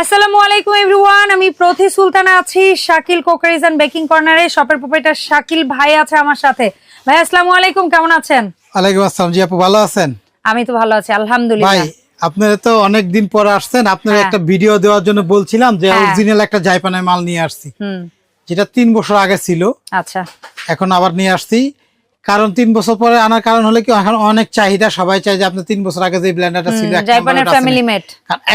আসসালামু আলাইকুম এভরিওয়ান আমি প্রতি সুলতানা আছি শাকিল কোকারিজ এন্ড বেকিং কর্নারে শপের প্রোপাইটার শাকিল ভাই আছে আমার সাথে। ভাই আসসালামু আলাইকুম কেমন আছেন? আসসালাম। জি আপু ভালো আছেন? আমি তো ভালো আছি ভাই আলহামদুলিল্লাহ আপনারা তো অনেক দিন পরে আসছেন। আপনার হ্যাঁ। একটা ভিডিও দেওয়ার জন্য বলছিলাম যে হ্যাঁ। অরিজিনাল একটা জাইপানের মাল নিয়ে আসছি। হুম। যেটা তিন বছর আগে ছিল। আচ্ছা। এখন আবার নিয়ে আসছি। কারণ তিন বছর পরে আনার কারণ হলে কি এখন অনেক চাহিদা সবাই চাই যে আপনি তিন বছর আগে যে ব্লেন্ডারটা ছিল মেট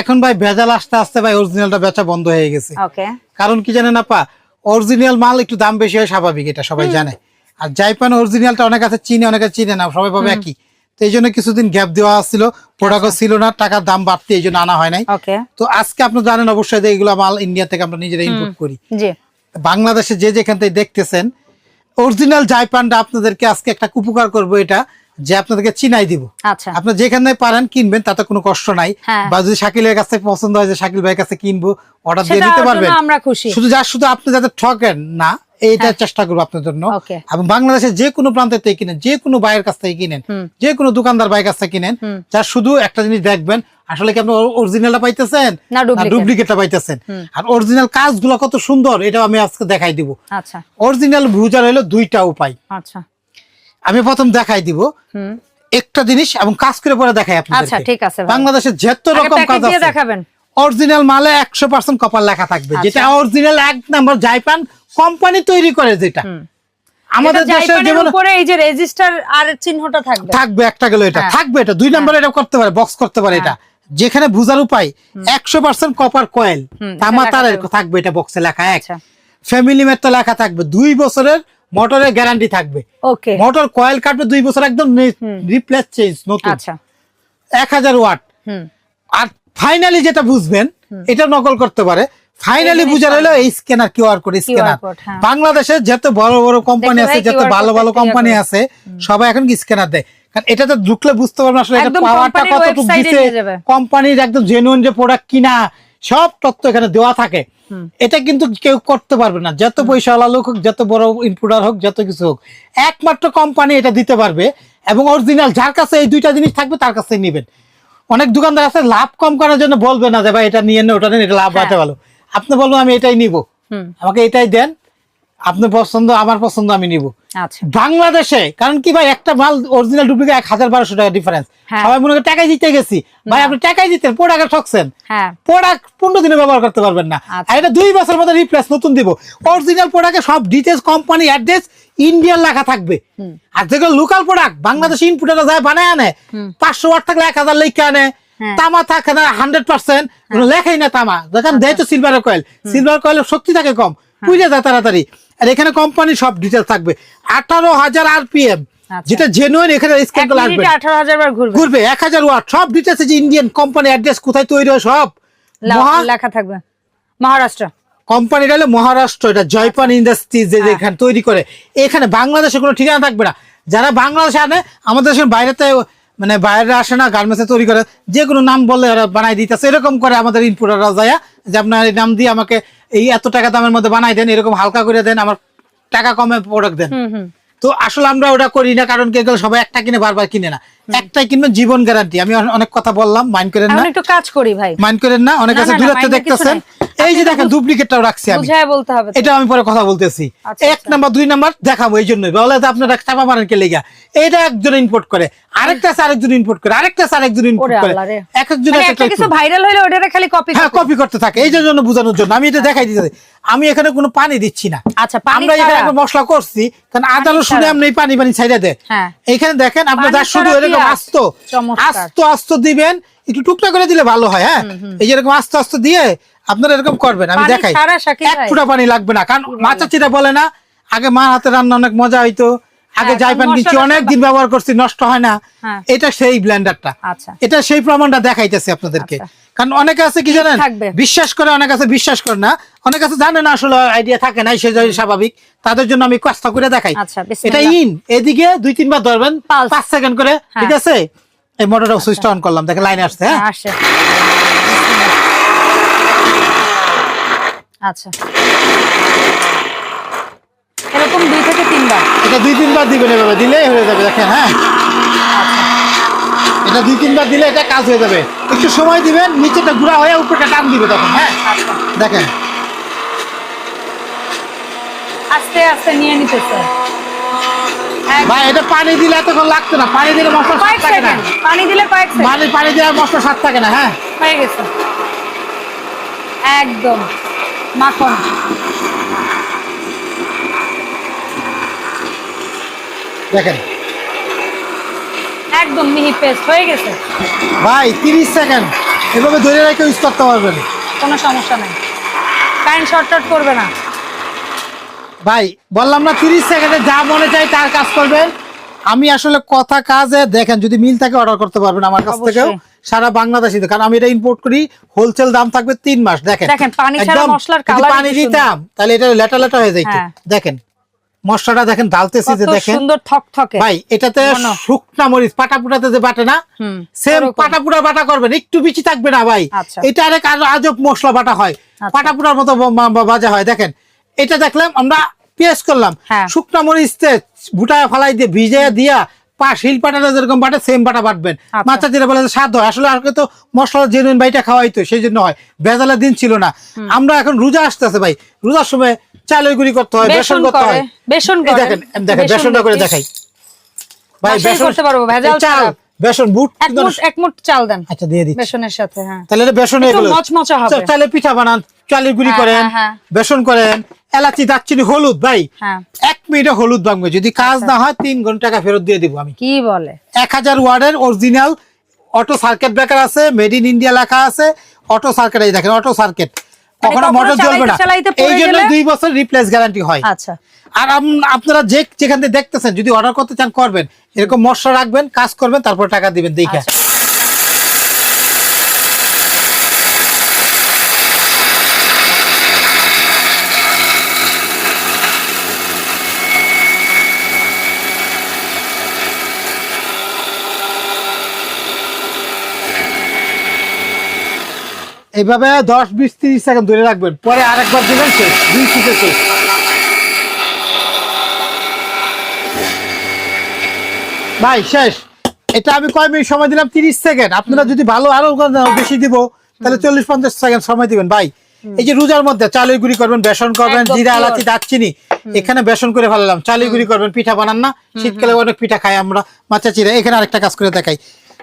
এখন ভাই ভেজাল আসতে আসতে ভাই অরিজিনালটা বেচা বন্ধ হয়ে গেছে। ওকে কারণ কি জানেন আপা অরিজিনাল মাল একটু দাম বেশি হয় স্বাভাবিক এটা সবাই জানে। আর জাইপান অরিজিনালটা অনেক আছে চিনে অনেকে চিনে না সবাই ভাবে একই। তো এই জন্য কিছুদিন গ্যাপ দেওয়া ছিল প্রোডাক্টও ছিল না টাকার দাম বাড়তে এই জন্য আনা হয় নাই। ওকে তো আজকে আপনি জানেন অবশ্যই যে এগুলো মাল ইন্ডিয়া থেকে আমরা নিজেরা ইম্পোর্ট করি। জি। বাংলাদেশে যে যেখান থেকে দেখতেছেন অরিজিনাল জাইপানটা আপনাদেরকে আজকে একটা উপকার করব এটা যে আপনাদেরকে চিনাই দিব আচ্ছা আপনি যেখানে পারেন কিনবেন তাতে কোনো কষ্ট নাই হ্যাঁ। বা যদি শাকিলের কাছ পছন্দ হয় যে শাকিল ভাইয়ের কাছে কিনবো অর্ডার দিয়ে দিতে পারবেন আমরা খুশি শুধু যা শুধু আপনি যাতে ঠকেন না এইটা চেষ্টা করব আপনার জন্য হ্যাঁ। এবং বাংলাদেশের যে কোনো প্রান্ত থেকে কিনেন যে কোনো ভাইয়ের কাছ থেকে কিনেন। যে কোনো দোকানদার ভাইয়ের কাছ থেকে কিনেন। যা শুধু একটা জিনিস দেখবেন আসলে কি আপনি অরিজিনালটা পাইতেছেন? না ডুপ্লিকেটটা পাইতেছেন। আর অরিজিনাল কাজগুলো কত সুন্দর এটাও আমি আজকে দেখাই দিব। আচ্ছা। অরিজিনাল ভুজার হলো দুইটা উপায়। আচ্ছা। আমি প্রথম দেখাই দিব। হুম। একটা জিনিস এবং কাজ করে পরে দেখাই আচ্ছা আপনাদের ঠিক আছে। বাংলাদেশের যত রকম কাজ আছে দেখাবেন। অরিজিনাল মালে একশো পার্সেন্ট কপার লেখা থাকবে। আচ্ছা। যেটা অরিজিনাল এক নাম্বার জাইপান কোম্পানি তৈরি করে যেটা। আমাদের দেশে যেমন উপরে এই যে রেজিস্টার আর চিহ্নটা থাকবে। থাকবে একটা গেল এটা। হ্যাঁ। থাকবে এটা। দুই নাম্বার এটা করতে পারে বক্স করতে পারে এটা। যেখানে বুঝার উপায় একশো পার্সেন্ট কপার কয়েল তামা তার থাকবে। এটা বক্সে লেখা এক। ফ্যামিলি ম্যাটটা লেখা থাকবে দুই বছরের মোটরের গ্যারান্টি থাকবে। ওকে মোটর কয়েল কাটবে দুই বছর একদম রিপ্লেস চেঞ্জ নতুন। আচ্ছা। এক হাজার ওয়াট আর ফাইনালি যেটা বুঝবেন এটা নকল করতে পারে। ফাইনালি বুঝার হলো এই স্ক্যানার কিউআর কোড স্ক্যানার। বাংলাদেশে যত বড় বড় কোম্পানি আছে যত ভালো ভালো কোম্পানি আছে সবাই এখন কি স্ক্যানার দেয়? কারণ এটাতে ঢুকলে বুঝতে পারবেন আসলে এটা পাওয়ারটা কতটুকু যাবে। কোম্পানির একদম জেনুইন যে প্রোডাক্ট কিনা সব তথ্য এখানে দেওয়া থাকে। এটা কিন্তু কেউ করতে পারবে না। যত পয়সাওয়ালা লোক হোক যত বড় ইনপুটার হোক যত কিছু হোক একমাত্র কোম্পানি এটা দিতে পারবে এবং অরিজিনাল যার কাছে এই দুইটা জিনিস থাকবে তার কাছে নেবেন। অনেক দোকানদার আছে লাভ কম করার জন্য বলবে না যে ভাই এটা নিয়ে নেন ওটা নেন এটা লাভ বাড়াতে ভালো। আপনি বলবেন আমি এটাই নিব। আমাকে এটাই দেন আপনি পছন্দ আমার পছন্দ আমি নিব। আচ্ছা। বাংলাদেশে কারণ কি ভাই একটা মাল অরিজিনাল ডুপ্লিকেট এক হাজার বারোশো টাকা ডিফারেন্স হ্যাঁ। সবাই মনে করে টাকাই দিতে গেছি। ভাই আপনি টাকাই দিতেন প্রোডাক্ট ঠকছেন। হ্যাঁ। প্রোডাক্ট পনেরো দিনে ব্যবহার করতে পারবেন না। আচ্ছা। আর এটা দুই বছর মধ্যে রিপ্লেস নতুন দিব। অরিজিনাল প্রোডাক্টে সব ডিটেলস কোম্পানি অ্যাড্রেস ইন্ডিয়ান লেখা থাকবে। আর যেগুলো লোকাল প্রোডাক্ট বাংলাদেশ ইনপুটাররা যায় বানায় আনে। পাঁচশো ওয়াট থাকলে এক হাজার লেখা আনে। হ্যাঁ। তামা থাকে না হান্ড্রেড পার্সেন্ট লেখাই না তামা। দেখেন দেয় তো সিলভার কয়েল সিলভার কয়েলের শক্তি থাকে কম। পুড়ে যায় তাড়াতাড়ি। আর এখানে কোম্পানি সব ডিটেলস থাকবে। আঠারো হাজার আরপিএম আচ্ছা। যেটা জেনুইন এখানে আসবে। বার ঘুরবে। ঘুরবে এক হাজার ওয়াট সব ডিটেলস যে ইন্ডিয়ান কোম্পানি অ্যাড্রেস কোথায় তৈরি হয় সব। লেখা থাকবে। মহারাষ্ট্র। কোম্পানিটা হলো মহারাষ্ট্র এটা জয়পান ইন্ডাস্ট্রি যে হ্যাঁ। যেখানে তৈরি করে। এখানে বাংলাদেশে কোনো ঠিকানা থাকবে না। যারা বাংলাদেশে আনে আমাদের দেশের বাইরেতে মানে বাইরে আসে না গার্মেন্টসে তৈরি করে যে কোনো নাম বললে ওরা বানাই দিতেছে। এরকম করে আমাদের ইনপুটাররা যায় যে আপনার এই নাম দিয়ে আমাকে এই এত টাকা দামের মধ্যে বানাই দেন এরকম হালকা করে দেন আমার টাকা কমে প্রোডাক্ট দেন। তো আসলে আমরা ওটা করি না কারণ কি এগুলো সবাই একটা কিনে বারবার কিনে না। একটাই কিনবে জীবন গ্যারান্টি আমি অনেক কথা বললাম মাইন্ড করেন না। একটু কাজ করি ভাই। মাইন্ড করেন না অনেক আছে দূরত্ব দেখতেছেন। এই যে দেখেন ডুপ্লিকেটটাও রাখছি আমি। বুঝায় বলতে হবে এটা আমি পরে কথা বলতেছি। আচ্ছা, এক নাম্বার দুই নাম্বার দেখাবো এই জন্যই। বলে তো আপনারা চাপা মারেন কে লেগা। এটা একজন ইম্পোর্ট করে আরেকটা আছে আরেকজন ইম্পোর্ট করে আরেকটা আছে আরেকজন ইম্পোর্ট করে। এক একজন মানে একটা কিছু ভাইরাল হইলে ওটা খালি কপি হ্যাঁ কপি করতে থাকে। এই জন্য বোঝানোর জন্য। আমি এটা দেখাই দিতে আমি এখানে কোনো পানি দিচ্ছি না। আচ্ছা পানি আমরা এখানে একটা মশলা করছি কারণ আদা রসুনে? আপনি এই পানি পানি ছাইড়া দেয়। হ্যাঁ। এখানে দেখেন আপনি পানি যা শুধু এরকম আস্ত। আস্ত আস্ত দিবেন। একটু টুকটা করে দিলে ভালো হয় হ্যাঁ? এই যে এরকম আস্তে আস্তে দিয়ে আপনারা এরকম করবেন আমি দেখাই। এক ফুটা পানি লাগবে না কারণ মা চাচিরা বলে না আগে মার হাতে রান্না অনেক মজা হইতো আগে হ্যাঁ, যাই পান কারণ কিনছি মশলাটা অনেক দিন ব্যবহার করছি নষ্ট হয় না। হ্যাঁ। এটা সেই ব্লেন্ডারটা আচ্ছা। এটা সেই প্রমাণটা দেখাইতেছে আপনাদেরকে। আচ্ছা। কারণ অনেকে আছে কি জানেন? বিশ্বাস করে অনেক আছে বিশ্বাস করে না। অনেক আছে জানে না আসলে আইডিয়া থাকে না সেটা স্বাভাবিক। তাদের জন্য আমি কষ্ট করে দেখাই। আচ্ছা, এটা ইন এদিকে দুই তিনবার ধরবেন। পাঁচ সেকেন্ড করে হ্যাঁ। ঠিক আছে? এই মোটরটা সুইচটা অন করলাম দেখেন লাইনে আসছে হ্যাঁ? আচ্ছা। এরকম দুই থেকে তিনবার। এটা দুই তিনবার দিবেন এভাবে দিলে হয়ে যাবে দেখেন হ্যাঁ। এটা দুই তিনবার দিলে এটা কাজ হয়ে যাবে। একটু সময় দিবেন নিচেটা গুঁড়া হয়ে উপরটা টান দিবে তখন হ্যাঁ। আচ্ছা। দেখেন। আস্তে আস্তে নিয়ে নিতেছে এক- ভাই এটা পানি দিলে এতক্ষণ লাগতো না পানি দিলে মশলা স্বাদ থাকে না। পানি দিলে কয়েক সেকেন্ড। পানি পানি দিলে মশলা স্বাদ থাকে না হ্যাঁ। হয়ে গেছে। একদম। মাখন। দেখেন। একদম মিহি পেস্ট হয়ে গেছে। ভাই তিরিশ সেকেন্ড। এভাবে ধরে রেখে ইউজ করতে পারবেন। কোনো সমস্যা নাই। কারেন্ট শর্ট করবে না। ভাই বললাম না তিরিশ সেকেন্ডে যা মনে চাই তার কাজ করবেন। আমি আসলে কথা কাজে দেখেন যদি মিল থাকে অর্ডার করতে পারবেন আমার কাছ থেকেও। সারা বাংলাদেশে কারণ আমি এটা ইম্পোর্ট করি হোলসেল দাম থাকবে তিন মাস দেখেন দেখেন, পানি। দিতাম তাহলে এটা লেটা লেটা হয়ে যাইতো হ্যাঁ। দেখেন মশলাটা দেখেন ঢালতেছি যে দেখেন সুন্দর ভাই এটাতে শুকনা মরিচ পাটা পুটাতে যে বাটে না সেম ওরকম। পাটা পুরা বাটা করবেন একটু বেশি থাকবে না ভাই আচ্ছা। এটা আরেক আর আজব মশলা বাটা হয় আচ্ছা। পাটা পুরার মতো ব- বা- বা- ভাজা হয় দেখেন এটা দেখলাম আমরা পেঁয়াজ করলাম হ্যাঁ। শুকনা মরিচ বুটায় ফালাই দিয়ে ভিজে দিয়া পা শিল পাটাটা যেরকম বাটে সেম বাটা বাটবেন। আচ্ছা। মাথা যেটা বলে স্বাদ হয়। আসলে তো মশলা জেনুইন বাইটা খাওয়াই তো সেই জন্য হয় দিন ছিল না। আমরা এখন রোজা আসতেছে ভাই। রোজার সময় চালের গুঁড়ি করতে হয় বেসন করতে হয়। বেসন দেখেন দেখেন বেসন বেসনটা করে দেখাই। ভাই বেসন করতে পারব, ভেজাল চাল বেসন বুট এক মুঠ চাল দেন। আচ্ছা দিয়ে দিচ্ছি। বেসনের সাথে হ্যাঁ। তাহলে বেসন মচমচে হবে। চালের পিঠা বানান। চালের গুঁড়ি হ্যাঁ, করেন হ্যাঁ, হ্যাঁ। বেসন করেন এলাচি দারচিনি হলুদ ভাই এক মিনিটে হলুদ ভাঙবে। যদি কাজ না হয় তিন ঘণ্টা টাকা ফেরত দিয়ে দিব আমি। কি বলে? এক হাজার ওয়ার্ডের অরিজিনাল অটো সার্কিট ব্রেকার আছে মেড ইন ইন্ডিয়া লেখা আছে অটো সার্কিট এই দেখেন অটো সার্কিট। কখনো কখনো মোটর জ্বলবে না। এই জন্য দুই বছর রিপ্লেস গ্যারান্টি হয়। আচ্ছা। আর আপনারা যে যেখান থেকে দেখতেছেন যদি অর্ডার করতে চান করবেন। এরকম মশলা রাখবেন কাজ করবেন তারপর টাকা দিবেন দেখে। এইভাবে দশ বিশ তিরিশ সেকেন্ড ধরে রাখবেন। পরে আরেকবার দিবেন শেষ। দুই সিটে শেষ। ভাই শেষ। এটা আমি কয় মিনিট সময় দিলাম? তিরিশ সেকেন্ড। আপনারা যদি ভালো আরও বেশি দিব তাহলে চল্লিশ পঞ্চাশ সেকেন্ড সময় দিবেন। ভাই এই যে রোজার মধ্যে চালের গুঁড়ি করবেন বেসন করবেন জিরা। এলাচি দারচিনি এখানে বেসন করে ফেলালাম। চালের গুঁড়ি করবেন পিঠা বানান না। শীতকালে অনেক পিঠা খাই আমরা মাচা চিরা এখানে আরেকটা কাজ করে দেখাই।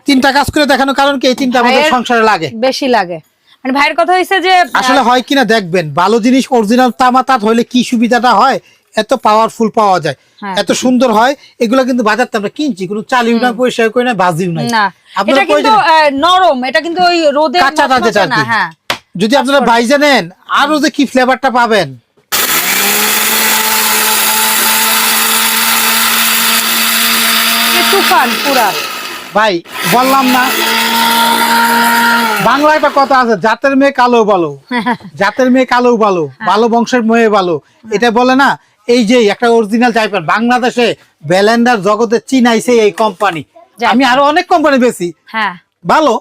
তিনটা কাজ করে দেখানোর কারণ কি? এই তিনটা আমাদের সংসারে লাগে। বেশি লাগে। মানে ভাইয়ের কথা হয়েছে যে আসলে হয় কিনা দেখবেন ভালো জিনিস অরিজিনাল তামাতাত হলে কি সুবিধাটা হয়? এত পাওয়ারফুল পাওয়া যায়। হ্যাঁ। এত সুন্দর হয় এগুলো কিন্তু বাজারতে আমরা কিনছি কোনো চালিও না পয়সা করি না বাজিও না। এটা কিন্তু নরম এটা কিন্তু ওই রোদে কাঁচাটা যেটা আর কি। হ্যাঁ। যদি আপনারা বাইজে নেন আরও যে কি ফ্লেভারটা পাবেন? তুফান পুরা। ভাই বললাম না। বাংলা একটা কথা আছে জাতের মেয়ে কালো ভালো। জাতের মেয়ে কালো ভালো ভালো বংশের মেয়ে ভালো। এটা বলে না এই যে একটা অরিজিনাল টাইপের বাংলাদেশে ব্যালেন্ডার জগতে চিনাইছে এই কোম্পানি আমি আরও অনেক কোম্পানি বেশি হ্যাঁ। ভালো।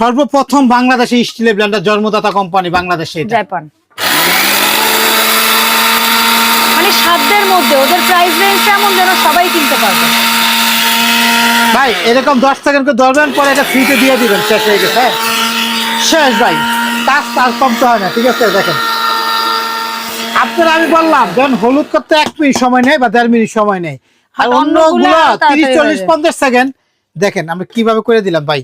সর্বপ্রথম বাংলাদেশে স্টিলের ব্ল্যান্ডার জন্মদাতা কোম্পানি বাংলাদেশে জাপান মানে সাধ্যের মধ্যে ওদের প্রাইস রেঞ্জ এমন যেন সবাই কিনতে পারবে। ভাই এরকম দশ সেকেন্ড করে ধরবেন পরে এটা ফ্রিতে দিয়ে দিবেন শেষ হয়ে গেছে হ্যাঁ? শেষ ভাই কাজ কম কমতে হয় না ঠিক আছে দেখেন। আপনার আমি বললাম যেমন হলুদ করতে এক মিনিট সময় নেই বা দেড় মিনিট সময় নেই। আর অন্যগুলো তিরিশ চল্লিশ পঞ্চাশ সেকেন্ড দেখেন আমরা কীভাবে করে দিলাম ভাই।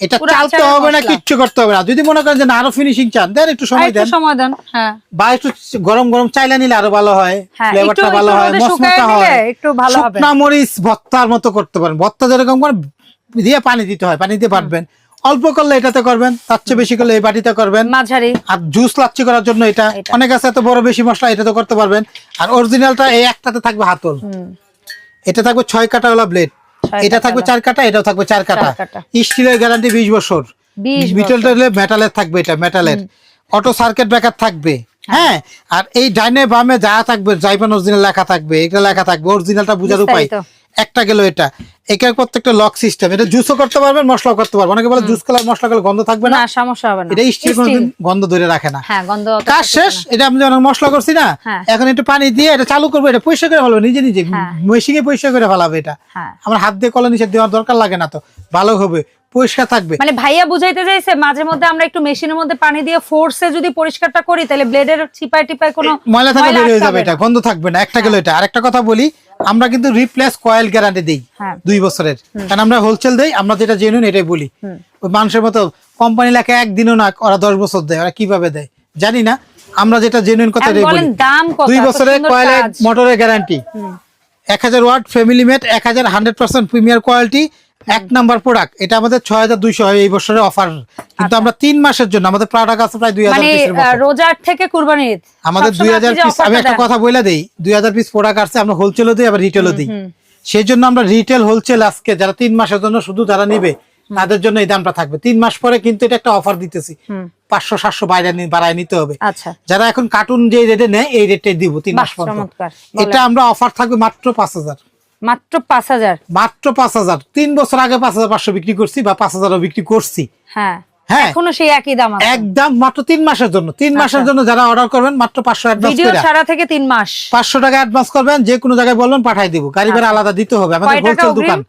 এটা চালতে হবে না। কিচ্ছু করতে হবে না। যদি মনে করেন যে আরও ফিনিশিং চান দেন একটু সময় দেন। সময় দেন হ্যাঁ। বা একটু গরম গরম চাইলা নিলে আরও ভালো হয় হ্যাঁ, ফ্লেভারটা ভালো হয় মসমতা শুকায় নিলে হয় একটু ভালো হবে। শুকনা মরিচ ভর্তার মতো করতে পারেন। ভর্তা যেরকম করে দিয়ে পানি দিতে হয় পানি দিয়ে পারবেন অল্প করলে এটাতে করবেন তার চেয়ে বেশি করলে এই বাটিতে করবেন। মাঝারি। আর জুস লাচ্ছি করার জন্য এটা। অনেক আছে এত বড় বেশি মশলা এটা তো করতে পারবেন। আর অরিজিনালটা এই একটাতে থাকবে হাতল। এটা থাকবে ছয় কাটা ওলা ব্লেড এটা থাকবে চার কাটা এটাও থাকবে চার কাটা। স্টিলের গ্যারান্টি বিশ বছর। 20 মিটাল মেটালের থাকবে এটা মেটালের অটো সার্কিট ব্যাকার থাকবে। হ্যাঁ। আর এই ডাইনে বামে যা থাকবে জাইপান অরিজিনাল লেখা থাকবে এটা লেখা থাকবে অরিজিনালটা বুঝার উপায়। একটা গেল এটা। এখানে প্রত্যেকটা লক সিস্টেম এটা জুসও করতে পারবেন মশলাও করতে পারবেন। অনেকে বলে জুস কালার মশলা কালার গন্ধ থাকবে না। সমস্যা হবে না। এটা স্টিল কোনোদিন গন্ধ ধরে রাখে না। হ্যাঁ গন্ধ কাজ শেষ। এটা আমি যখন মশলা করছি না হ্যাঁ। এখন একটু পানি দিয়ে এটা চালু করব এটা পরিষ্কার করে ফেলব নিজে নিজে। হ্যাঁ। মেশিনে পরিষ্কার করে ফেলাবে এটা। হ্যাঁ। আমার হাত দিয়ে কলা নিচে দেওয়ার দরকার লাগে না তো। ভালো হবে। পরিষ্কার থাকবে। মানে ভাইয়া বুঝাইতে চাইছে মাঝে মধ্যে আমরা একটু মেশিনের মধ্যে পানি দিয়ে ফোর্সে যদি পরিষ্কারটা করি তাহলে ব্লেডের চিপায় টিপায় কোনো ময়লা থাকলে বের হয়ে যাবে এটা গন্ধ থাকবে না। একটা গেল এটা। আরেকটা কথা বলি আমরা কিন্তু রিপ্লেস কয়েল গ্যারান্টি দিই হ্যাঁ। দুই বছরের। কারণ আমরা হোলসেল দেই আমরা যেটা জেনুন এটাই বলি। ওই মানুষের মতো কোম্পানি লেখা একদিনও না ওরা দশ বছর দেয় ওরা কীভাবে দেয়? জানি না। আমরা যেটা জেনুইন কথা বলি। দাম দুই বছরের কয়েলের মোটরের গ্যারান্টি এক হাজার ওয়াট ফ্যামিলি মেট এক হাজার হান্ড্রেড পার্সেন্ট প্রিমিয়ার কোয়ালিটি এক নাম্বার প্রোডাক্ট এটা আমাদের ছয় হাজার দুইশো হয় এই বছরের অফার কিন্তু আমরা তিন মাসের জন্য আমাদের প্রোডাক্ট আছে প্রায় দুই হাজার আচ্ছা। মানে রোজার থেকে কুরবানির আমাদের দুই হাজার পিস আমি একটা কথা বলে দেই দুই হাজার পিস প্রোডাক্ট আছে আমরা হোলসেলও দিই আবার রিটেলও দিই। সেই জন্য আমরা রিটেল হোলসেল আজকে যারা তিন মাসের জন্য শুধু যারা নিবে তাদের জন্য এই দামটা থাকবে। তিন মাস পরে কিন্তু এটা একটা অফার দিতেছি। পাঁচশো সাতশো বাইরে বাড়ায় নিতে হবে। আচ্ছা। যারা এখন কার্টুন যে রেটে নেয় এই রেটে দিব তিন মাস পর এটা আমরা অফার থাকবে মাত্র পাঁচ হাজার। মাত্র পাঁচ হাজার। মাত্র পাঁচ হাজার। তিন বছর আগে পাঁচ হাজার পাঁচশো বিক্রি করছি বা পাঁচ হাজারও বিক্রি করছি। হ্যাঁ। হ্যাঁ। এখনও সেই একই দাম একদম মাত্র তিন মাসের জন্য। তিন আচ্ছা। মাসের জন্য যারা অর্ডার করবেন মাত্র পাঁচশো ভিডিও করে। থেকে তিন মাস। পাঁচশো টাকা অ্যাডভান্স করবেন যে কোনো জায়গায় বলবেন পাঠাই দিব। গাড়ি ভাড়া আলাদা দিতে হবে। আমাদের আচ্ছা। হোলসেল দোকান।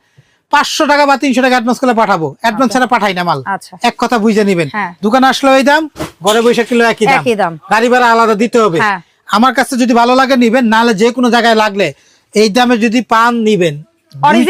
পাঁচশো টাকা বা তিনশো টাকা অ্যাডভান্স করলে পাঠাবো। অ্যাডভান্স ছাড়া পাঠাই না মাল। আচ্ছা। এক কথা বুঝে নিবেন। হ্যাঁ। দোকানে আসলে ওই দাম ঘরে বসে কিলো একই দাম। গাড়ি ভাড়া আলাদা দিতে হবে। হ্যাঁ। আমার কাছে যদি ভালো লাগে নিবেন। নাহলে যে কোনো জায়গায় লাগলে এই দামে যদি পান নিবেন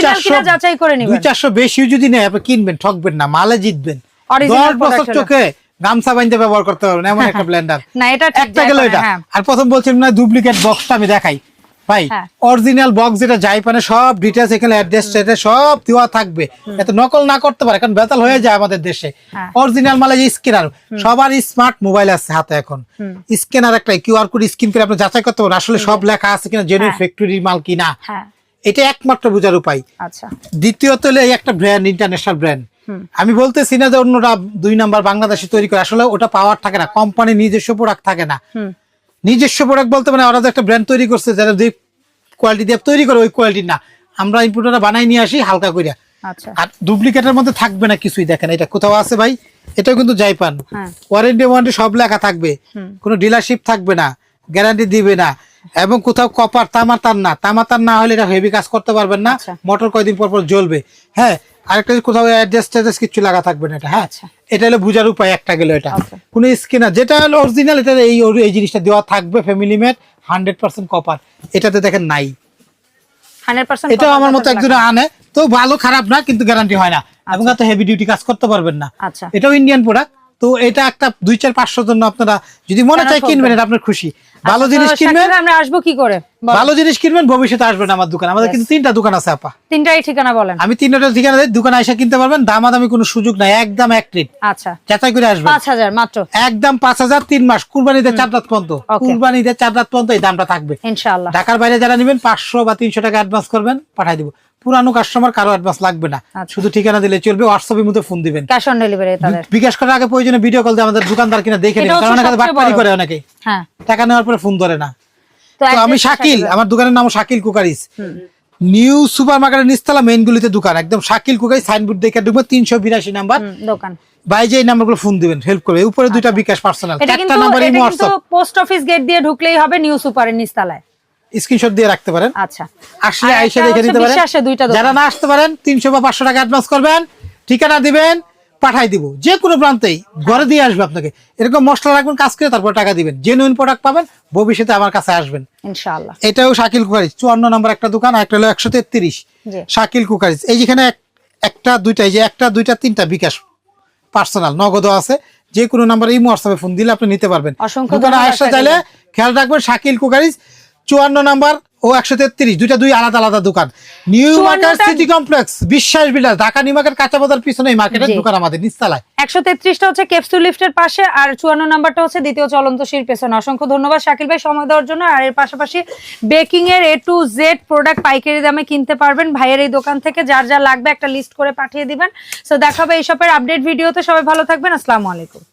চারশো- যাচাই করে নিবেন। দুই চারশো বেশিও যদি নেয় আপনি কিনবেন ঠকবেন না মালে জিতবেন। Original দশ বছর চোখে গামছা বাইন্দে ব্যবহার করতে পারবেন এমন একটা ব্লেন্ডার না এটা একটা গেল এটা। হ্যাঁ। আর প্রথম বলছিলাম না ডুপ্লিকেট বক্সটা আমি দেখাই। ভাই হ্যাঁ। অরিজিনাল বক্স যেটা যাই পানে সব ডিটেলস এখানে অ্যাড্রেস সব দেওয়া থাকবে। এত নকল না করতে পারে কারণ বেতাল হয়ে যায় আমাদের দেশে। হ্যাঁ। অরিজিনাল মালে যে স্ক্যানার সবার স্মার্ট মোবাইল আছে হাতে এখন। স্ক্যানার একটা কিউআর কোড স্ক্যান করে আপনি যাচাই করতে পারেন আসলে সব লেখা আছে কিনা জেনুইন হ্যাঁ। ফ্যাক্টরির মাল কিনা। হ্যাঁ। এটা একমাত্র বোঝার উপায়। আচ্ছা। দ্বিতীয়ত হলো এই একটা ব্র্যান্ড ইন্টারন্যাশনাল ব্র্যান্ড আমি বলতেছি না যে অন্যরা দুই নাম্বার বাংলাদেশে তৈরি করে আসলে ওটা পাওয়ার থাকে না কোম্পানি নিজস্ব প্রোডাক্ট থাকে না। নিজস্ব প্রোডাক্ট বলতে মানে ওরা যে একটা ব্র্যান্ড তৈরি করছে যারা যে কোয়ালিটি দিয়ে তৈরি করে ওই কোয়ালিটি না। আমরা ইম্পোর্টাররা বানাই নিয়ে আসি হালকা করে আচ্ছা। আর ডুপ্লিকেটের মধ্যে থাকবে না কিছুই দেখেন এটা কোথাও আছে ভাই এটাও কিন্তু যাই পান ওয়ারেন্টি ওয়ারেন্টি সব লেখা থাকবে। কোনো ডিলারশিপ থাকবে না গ্যারান্টি দিবে না। এবং কোথাও কপার তামা তার না। তামা তার না হলে এটা হেভি কাজ করতে পারবেন না। আচ্ছা। মোটর কয়দিন পর পর জ্বলবে। হ্যাঁ আরেকটা কোথাও অ্যাড্রেস ট্যাড্রেস কিছু লাগা থাকবে না এটা হ্যাঁ। আচ্ছা। এটা হলো বুঝার উপায় একটা গেল এটা. কোন স্কিনার যেটা হলো অরিজিনাল এটা এই এই জিনিসটা দেওয়া থাকবে family made hundred percent copper এটাতে দেখেন নাই। এটাও আমার মতো একজন আনে। তো ভালো খারাপ না কিন্তু গ্যারান্টি হয় না। এবং এত হেভি ডিউটি কাজ করতে পারবেন না। আচ্ছা। এটাও ইন্ডিয়ান প্রোডাক্ট তো এটা একটা দুই চার পাঁচশোর জন্য আপনারা যদি মনে চায় কিনবেন এটা আপনার খুশি। ভালো আচ্ছা, জিনিস কিনবেন। আমরা আসব কি করে? ভালো জিনিস কিনবেন ভবিষ্যতে আসবেন আমার দোকান। আমাদের কিন্তু তিনটা দোকান আছে আপা। তিনটাই ঠিকানা বলেন। আমি তিনটা ঠিকানা দিই দোকানে এসে কিনতে পারবেন। দাম দামাদামি কোনো সুযোগ নাই একদম এক রেট আচ্ছা। যাচাই করে আসবেন। পাঁচ হাজার মাত্র। একদম পাঁচ হাজার তিন মাস কুরবানিতে চার রাত পর্যন্ত। Okay. কুরবানিতে চার রাত পর্যন্ত এই দামটা থাকবে। ইনশাআল্লাহ। ঢাকার বাইরে যারা নেবেন পাঁচশো বা তিনশো টাকা অ্যাডভান্স করবেন পাঠাই দিব। পুরানো কাস্টমার কারও অ্যাডভান্স লাগবে না। আচ্ছা। শুধু ঠিকানা দিলে চলবে হোয়াটসঅ্যাপের মধ্যে ফোন দিবেন। ক্যাশ অন ডেলিভারি তাদের। বিকাশ করার আগে প্রয়োজনে ভিডিও কল দিয়ে আমাদের দোকানদার কিনা দেখে নেবেন কারণ অনেকে বাটপারি করে অনেকে। হ্যাঁ। টাকা নেওয়ার পরে ফোন ধরে না। তো আমি শাকিল আমার দোকানের নাম শাকিল কুকারিস। নিউ সুপার মার্কেটের নিস্তলা মেইন গুলিতে দোকান একদম শাকিল কুকারি সাইনবোর্ড দেখে ঢুকবো তিনশো বিরাশি নাম্বার দোকান। বাই যে এই নাম্বারগুলো ফোন দিবেন হেল্প করবে। উপরে দুইটা বিকাশ পার্সোনাল কিন্তু নাম্বার এই হোয়াটসঅ্যাপ পোস্ট অফিস গেট দিয়ে ঢুকলেই হবে নিউ সুপারের নিচতলায়। স্ক্রিনশট দিয়ে রাখতে পারেন। আচ্ছা। আসলে আইসা দেখে নিতে পারেন। যারা না আসতে পারেন তিনশো বা পাঁচশো টাকা অ্যাডভান্স করবেন ঠিকানা দিবেন পাঠাই দিব। যে কোনো প্রান্তেই ঘরে দিয়ে আসবে আপনাকে। এরকম মশলা রাখবেন কাজ করে তারপর টাকা দিবেন। জেনুইন প্রোডাক্ট পাবেন ভবিষ্যতে আমার কাছে আসবেন। ইনশাআল্লাহ। এটাও শাকিল কুকারিজ। চুয়ান্ন নম্বর একটা দোকান আর একটা হলো একশো তেত্রিশ। শাকিল কুকারিজ। এই যেখানে একটা দুইটা এই যে একটা দুইটা তিনটা বিকাশ পার্সোনাল নগদও আছে। যে কোনো নাম্বারে এই হোয়াটসঅ্যাপে ফোন দিলে আপনি নিতে পারবেন। অসংখ্য দোকানে আসতে চাইলে খেয়াল রাখবেন শাকিল কুকারিজ চুয়ান্ন নাম্বার ও একশো তেত্রিশ দুইটা দুই আলাদা আলাদা দোকান। নিউ মার্কেট সিটি কমপ্লেক্স বিশ্বাস বিলাস ঢাকা নিউ মার্কেট কাঁচা বাজার পিছনে এই মার্কেটের দোকান আমাদের নিচতলায়। একশো তেত্রিশটা হচ্ছে ক্যাপসুল লিফটের পাশে আর চুয়ান্ন নাম্বারটা হচ্ছে দ্বিতীয় চলন্ত শির পেছনে। অসংখ্য ধন্যবাদ শাকিল ভাই সময় দেওয়ার জন্য আর এর পাশাপাশি বেকিং এর এ টু জেড প্রোডাক্ট পাইকারি দামে কিনতে পারবেন। ভাইয়ের এই দোকান থেকে যার যা লাগবে একটা লিস্ট করে পাঠিয়ে দিবেন। সো দেখাবে এই সবের আপডেট ভিডিওতে সবাই ভালো থাকবেন। আসসালামু আলাইকুম।